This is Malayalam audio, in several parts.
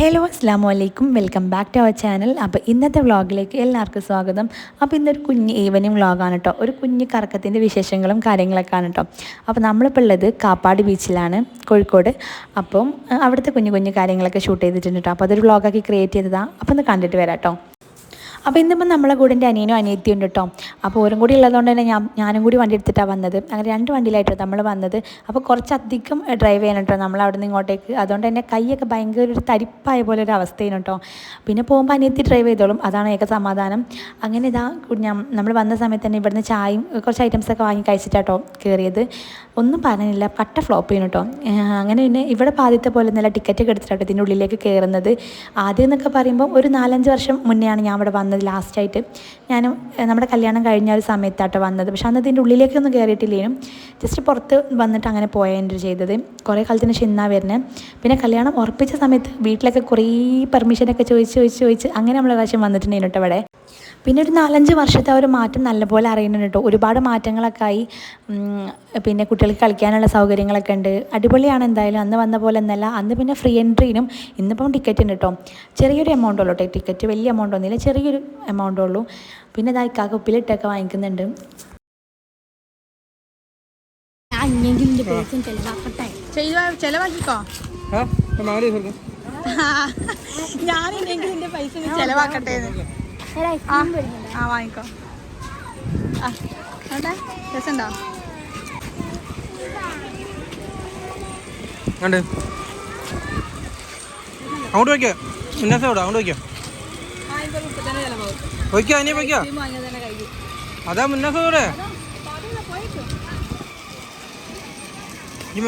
ഹലോ അസ്സാം വലൈക്കും welcome back to our channel അപ്പോൾ ഇന്നത്തെ വ്ളോഗിലേക്ക് എല്ലാവർക്കും സ്വാഗതം. അപ്പോൾ ഇന്നൊരു കുഞ്ഞ് ഈവനിങ് വ്ളോഗാണ് കേട്ടോ ഒരു കുഞ്ഞ് കറക്കത്തിന്റെ വിശേഷങ്ങളും കാര്യങ്ങളൊക്കെ ആണ് കേട്ടോ അപ്പോൾ നമ്മളിപ്പോൾ ഉള്ളത് കാപ്പാട് ബീച്ചിലാണ് കോഴിക്കോട്. അപ്പം അവിടുത്തെ കുഞ്ഞു കുഞ്ഞു കാര്യങ്ങളൊക്കെ ഷൂട്ട് ചെയ്തിട്ടുണ്ട് കേട്ടോ അപ്പോൾ അതൊരു വ്ളോഗാക്കി ക്രിയേറ്റ് ചെയ്തതാണ് അപ്പോൾ ഒന്ന് കണ്ടിട്ട് വരാം കേട്ടോ അപ്പോൾ ഇന്നിപ്പോൾ നമ്മളെ കൂടെ എന്റെ അനിയനും അനിയത്തിയും ഉണ്ട് കേട്ടോ അപ്പോൾ ഓരും കൂടി ഉള്ളതുകൊണ്ട് തന്നെ ഞാൻ ഞാനും കൂടി വണ്ടി എടുത്തിട്ടാണ് വന്നത്. അങ്ങനെ രണ്ട് വണ്ടിയിലായിട്ടോ നമ്മൾ വന്നത്. അപ്പോൾ കുറച്ചധികം ഡ്രൈവ് ചെയ്യണം കേട്ടോ നമ്മൾ അവിടെ നിന്ന് ഇങ്ങോട്ടേക്ക്. അതുകൊണ്ട് തന്നെ കൈയൊക്കെ ഭയങ്കര ഒരു തരിപ്പായ പോലെ ഒരു അവസ്ഥയാണ് കേട്ടോ പിന്നെ പോകുമ്പോൾ അനിയത്തി ഡ്രൈവ് ചെയ്തോളും. അതാണ് ഏക സമാധാനം. അങ്ങനെ ഇതാ നമ്മൾ വന്ന സമയത്ത് തന്നെ ഇവിടുന്ന് ചായയും കുറച്ച് ഐറ്റംസൊക്കെ വാങ്ങി കഴിച്ചിട്ടാട്ടോ കയറിയത് ഒന്നും പറഞ്ഞില്ല. പട്ട ഫ്ലോപ്പ് ചെയ്യണം കേട്ടോ അങ്ങനെ പിന്നെ ഇവിടെ പാദ്യത്തെ പോലെ നല്ല ടിക്കറ്റ് ഒക്കെ എടുത്തിട്ടോ ഇതിന്റെ ഉള്ളിലേക്ക് കയറുന്നത് ആദ്യം എന്നൊക്കെ പറയുമ്പോൾ ഒരു നാലഞ്ച് വർഷം മുന്നെയാണ് ഞാൻ ഇവിടെ വന്നത്. ലാസ്റ്റായിട്ട് ഞാൻ നമ്മുടെ കല്യാണം കഴിഞ്ഞ ഒരു സമയത്താട്ടോ വന്നത്. പക്ഷെ അന്ന് ഇതിന്റെ ഉള്ളിലേക്കൊന്നും കയറിയിട്ടില്ലേനും ജസ്റ്റ് പുറത്ത് വന്നിട്ട് അങ്ങനെ പോയത് ചെയ്തത്. കുറേ കാലത്തിന് ശേഷം ഇന്നാ വരുന്നത് പിന്നെ കല്യാണം ഉറപ്പിച്ച സമയത്ത് വീട്ടിലൊക്കെ കുറേ പെർമിഷനൊക്കെ ചോദിച്ച് ചോദിച്ച് ചോദിച്ച് അങ്ങനെ നമ്മളെ പ്രാവശ്യം വന്നിട്ടുണ്ടായിരുന്നു കേട്ടോ ഇവിടെ. പിന്നെ ഒരു നാലഞ്ച് വർഷത്തെ ഒരു മാറ്റം നല്ലപോലെ അറിയുന്നുണ്ട് കേട്ടോ. ഒരുപാട് മാറ്റങ്ങളൊക്കെ ആയി. പിന്നെ കുട്ടികൾക്ക് കളിക്കാനുള്ള സൗകര്യങ്ങളൊക്കെ ഉണ്ട്. അടിപൊളിയാണ് എന്തായാലും. അന്ന് വന്ന പോലെ എന്നല്ല അന്ന് പിന്നെ ഫ്രീ എൻട്രീനും ഇന്നിപ്പം ടിക്കറ്റ് ഉണ്ട് കേട്ടോ. ചെറിയൊരു എമൗണ്ട് ഉള്ളൂ കേട്ടോ. ടിക്കറ്റ് വലിയ എമൗണ്ട് ഒന്നുമില്ല. ചെറിയൊരു എമൗണ്ടേ ഉള്ളൂ പിന്നെ ഇതാ ഇക്കാക്ക് ഉപ്പിലിട്ടൊക്കെ വാങ്ങിക്കുന്നുണ്ട്. ചെലവാക്കിക്കോ? ഞാനില്ലെങ്കിൽ എന്റെ പൈസ ചെലവാക്കട്ടെ ആ വാങ്ങിക്കോ. അവിടെ രസമുണ്ടോ അങ്ങോട്ട് വയ്ക്കുക ഉന്നാസം അവിടെ അങ്ങോട്ട് വയ്ക്കുക വയ്ക്കാം അനിയ വയ്ക്കാം അതാ മുന്നോട്ട് കൂടെ ഈ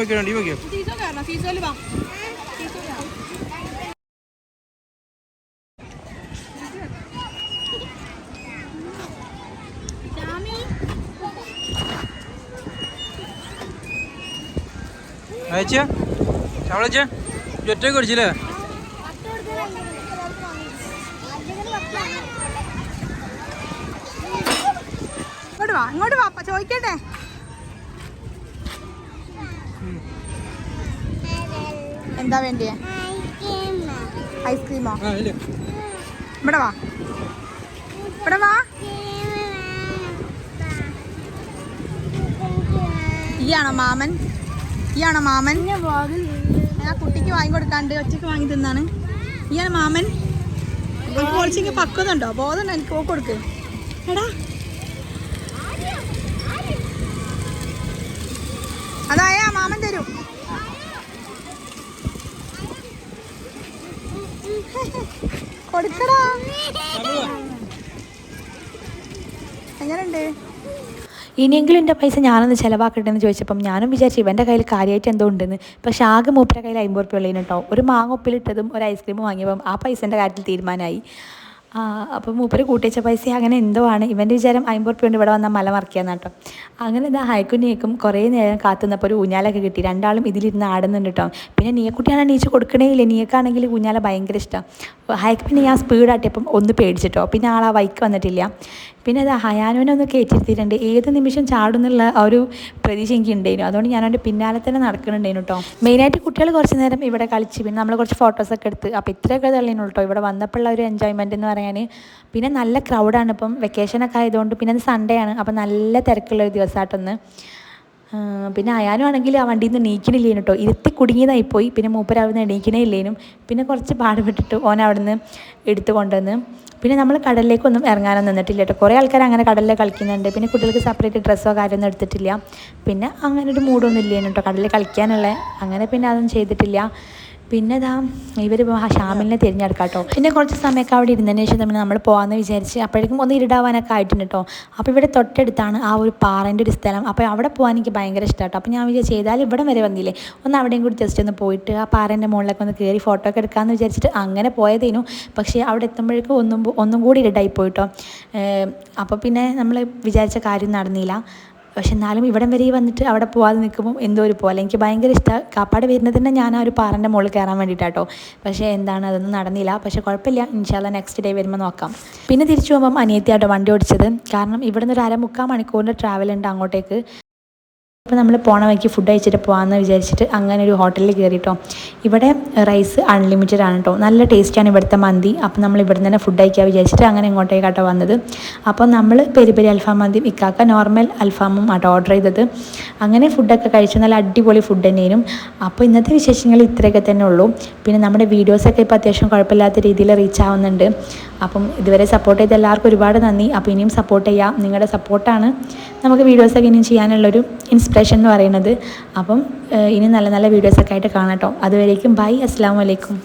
അയച്ച? അവളച്ച ഒറ്റ അടിച്ചില്ലേ ഇങ്ങോട്ട് വാ ഇങ്ങോട്ട് വാപ്പ ചോദിക്കട്ടെ. എന്താ വേണ്ടിയ? ഐസ്ക്രീമോ? ഇവിടെ വാ. ഇവിടെ വാ. ഇയാണോ മാമൻ? ഇയാണോ മാമൻ? ഞാൻ കുട്ടിക്ക് വാങ്ങി കൊടുക്കാണ്ട് ഒറ്റയ്ക്ക് വാങ്ങി തിന്നാണ്. ഈയാണ് മാമൻ? എനിക്ക് കുറച്ചെങ്കിൽ പക്വതുണ്ടോ ബോധമുണ്ടോ? എനിക്ക് പോക്കൊടുക്ക് കൊടുക്ക്. എടാ അതായ മാമൻ തരൂ. കൊടുക്കടാ. എങ്ങനെയുണ്ട് ഇനിയെങ്കിലും എന്റെ പൈസ ഞാനൊന്ന് ചിലവാക്കട്ടെ എന്ന് ചോദിച്ചപ്പം ഞാനും വിചാരിച്ചു ഇവന്റെ കയ്യിൽ കാര്യമായിട്ട് എന്തോ ഉണ്ടെന്ന്. പക്ഷേ ആകെ മൂപ്പര കയ്യിൽ അമ്പത് റുപ്യ ഒരു മാങ്ങ ഉപ്പിലിട്ടതും ഒരു ഐസ്ക്രീം വാങ്ങിയപ്പം ആ പൈസന്റെ കാര്യത്തിൽ തീരുമാനമായി. ആ, അപ്പം മൂപ്പര് കൂട്ടിച്ച പൈസ അങ്ങനെ എന്തോ ആണ്. ഇവന്റെ വിചാരം അമ്പത് റുപ്യ കൊണ്ട് ഇവിടെ വന്നാൽ മല മറിക്കാന്ന് കേട്ടോ അങ്ങനെ ഇതാ ഹൈക്കുഞ്ഞേക്കും കുറേ നേരം കാത്തുനിന്നപ്പോൾ ഒരു ഊഞ്ഞാലൊക്കെ കിട്ടി. രണ്ടാളും ഇതിലിരുന്ന് ആടുന്നുണ്ട് കേട്ടോ പിന്നെ നീയക്കുട്ടിയാണ് നീച്ച് കൊടുക്കണേലേ? ഇല്ല നീക്കാണെങ്കിൽ ഊഞ്ഞാല ഭയങ്കര ഇഷ്ടം. ഹൈക്ക് പിന്നെ ഞാൻ സ്പീഡാട്ടിയപ്പം ഒന്ന് പേടിച്ചിട്ടോ പിന്നെ ആൾ ആ വൈക്ക് വന്നിട്ടില്ല. പിന്നെ അത് ഹയാനുവിനെ ഒന്ന് കയറ്റിയിരുത്തിയിട്ടുണ്ട് ഏത് നിമിഷം ചാടുന്നുള്ള ആ ഒരു പ്രതീക്ഷ എനിക്ക് ഉണ്ടായിരുന്നു അതുകൊണ്ട് ഞാൻ അവന്റെ പിന്നാലെ തന്നെ നടക്കുന്നുണ്ടായിരുന്നു കേട്ടോ. മെയിനായിട്ട് കുട്ടികൾ കുറച്ച് നേരം ഇവിടെ കളിച്ച് പിന്നെ നമ്മൾ കുറച്ച് ഫോട്ടോസൊക്കെ എടുത്ത്. അപ്പോൾ ഇത്രയൊക്കെ തള്ളിനു കേട്ടോ. ഇവിടെ വന്നപ്പോഴുള്ള ഒരു എൻജോയ്മെന്റ് എന്ന് പറയാൻ. പിന്നെ നല്ല ക്രൗഡാണ് ഇപ്പം. വെക്കേഷനൊക്കെ ആയതുകൊണ്ട് പിന്നെ അത് സൺഡേ ആണ്. അപ്പോൾ നല്ല തിരക്കുള്ള ഒരു ദിവസമായിട്ടൊന്ന് പിന്നെ അയാനും ആണെങ്കിൽ ആ വണ്ടിയിൽ നിന്ന് നീക്കണില്ലേനു കേട്ടോ ഇരുത്തി കുടുങ്ങിയതായി പോയി. പിന്നെ മൂപ്പരാവുന്ന എണീക്കണേ ഇല്ലേനും. പിന്നെ കുറച്ച് പാടുപെട്ടിട്ട് ഓൻ അവിടെ നിന്ന് എടുത്ത് കൊണ്ടുവന്ന്. പിന്നെ നമ്മൾ കടലിലേക്കൊന്നും ഇറങ്ങാനൊന്നും നിന്നിട്ടില്ല കേട്ടോ കുറേ ആൾക്കാർ അങ്ങനെ കടലിൽ കളിക്കുന്നുണ്ട്. പിന്നെ കുട്ടികൾക്ക് സെപ്പറേറ്റ് ഡ്രസ്സോ കാര്യമൊന്നും എടുത്തിട്ടില്ല. പിന്നെ അങ്ങനെ ഒരു മൂഡൊന്നും ഇല്ലേനു കേട്ടോ കടലിൽ കളിക്കാനുള്ള. അങ്ങനെ പിന്നെ അതൊന്നും ചെയ്തിട്ടില്ല. പിന്നെ ഇതാ ഇവർ ഷാമിലിനെ തിരഞ്ഞെടുക്കാം കേട്ടോ പിന്നെ കുറച്ച് സമയമൊക്കെ അവിടെ ഇരുന്നതിന് ശേഷം തമ്മിൽ നമ്മൾ പോകാമെന്ന് വിചാരിച്ച് അപ്പോഴേക്കും ഒന്ന് ഇരുടാവാനൊക്കെ ആയിട്ടുണ്ട് കേട്ടോ അപ്പോൾ ഇവിടെ തൊട്ടടുത്താണ് ആ ഒരു പാറേന്റെ ഒരു സ്ഥലം. അപ്പോൾ അവിടെ പോകാൻ എനിക്ക് ഭയങ്കര ഇഷ്ടമാണ് കേട്ടോ അപ്പോൾ ഞാൻ വിചാരിച്ചു ചെയ്താൽ ഇവിടെ വരെ വന്നില്ലേ. ഒന്ന് അവിടെയും കൂടി ജസ്റ്റ് ഒന്ന് പോയിട്ട് ആ പാറേന്റെ മുകളിലൊക്കെ ഒന്ന് കയറി ഫോട്ടോ ഒക്കെ എടുക്കാമെന്ന് വിചാരിച്ചിട്ട് അങ്ങനെ പോയതേനു. പക്ഷേ അവിടെ എത്തുമ്പോഴേക്കും ഒന്നും ഒന്നും കൂടി ഇരുടായി പോയിട്ടോ അപ്പോൾ പിന്നെ നമ്മൾ വിചാരിച്ച കാര്യം നടന്നില്ല. പക്ഷെ എന്നാലും ഇവിടം വരെ വന്നിട്ട് അവിടെ പോവാതെ നിൽക്കുമ്പോൾ എന്തോ ഒരു പോലെ. എനിക്ക് ഭയങ്കര ഇഷ്ടമാണ് കാപ്പാട് വരുന്നത് തന്നെ ഞാൻ ആ ഒരു പാറന്റെ മുകളിൽ കയറാൻ വേണ്ടിയിട്ടാട്ടോ. പക്ഷേ എന്താണ് അതൊന്നും നടന്നില്ല. പക്ഷേ കുഴപ്പമില്ല. ഇൻഷാല്ല നെക്സ്റ്റ് ഡേ വരുമ്പോൾ നോക്കാം. പിന്നെ തിരിച്ചു പോകുമ്പം അനിയത്തിയാട്ടോ വണ്ടി ഓടിച്ചത്. കാരണം ഇവിടുന്ന് ഒരു അരമുക്കാൽ മണിക്കൂറിന്റെ ട്രാവൽ ഉണ്ട് അങ്ങോട്ടേക്ക്. അപ്പോൾ നമ്മൾ പോണ വഴിക്ക് ഫുഡ് കഴിച്ചിട്ട് പോകാമെന്ന് വിചാരിച്ചിട്ട് അങ്ങനെ ഒരു ഹോട്ടലിൽ കയറിട്ടോ ഇവിടെ റൈസ് അൺലിമിറ്റഡ് ആണ് കേട്ടോ നല്ല ടേസ്റ്റാണ് ഇവിടുത്തെ മന്തി. അപ്പോൾ നമ്മൾ ഇവിടെ തന്നെ ഫുഡ് കഴിക്കാൻ വിചാരിച്ചിട്ട് അങ്ങനെ ഇങ്ങോട്ടേക്കാട്ടോ വന്നത്. അപ്പോൾ നമ്മൾ പെരി പെരി അൽഫാം മന്തിയും ഇക്കാക്ക നോർമൽ അൽഫാമും ആട്ടോ ഓർഡർ ചെയ്തത്. അങ്ങനെ ഫുഡൊക്കെ കഴിച്ച് നല്ല അടിപൊളി ഫുഡ് തന്നെയും അപ്പോൾ ഇന്നത്തെ വിശേഷങ്ങൾ ഇത്രയൊക്കെ തന്നെ ഉള്ളൂ. പിന്നെ നമ്മുടെ വീഡിയോസൊക്കെ ഇപ്പോൾ അത്യാവശ്യം കുഴപ്പമില്ലാത്ത രീതിയിൽ റീച്ച് ആവുന്നുണ്ട്. അപ്പം ഇതുവരെ സപ്പോർട്ട് ചെയ്ത എല്ലാവർക്കും ഒരുപാട് നന്ദി. അപ്പോൾ ഇനിയും സപ്പോർട്ട് ചെയ്യാം. നിങ്ങളുടെ സപ്പോർട്ടാണ് നമുക്ക് വീഡിയോസൊക്കെ ഇനിയും ചെയ്യാനുള്ളൊരു ഇൻസ്പിറേഷൻ എന്ന് പറയുന്നത്. അപ്പം ഇനി നല്ല നല്ല വീഡിയോസൊക്കെ ആയിട്ട് കാണാം കേട്ടോ അതുവരേക്കും ബൈ അസ്സാം വലൈക്കും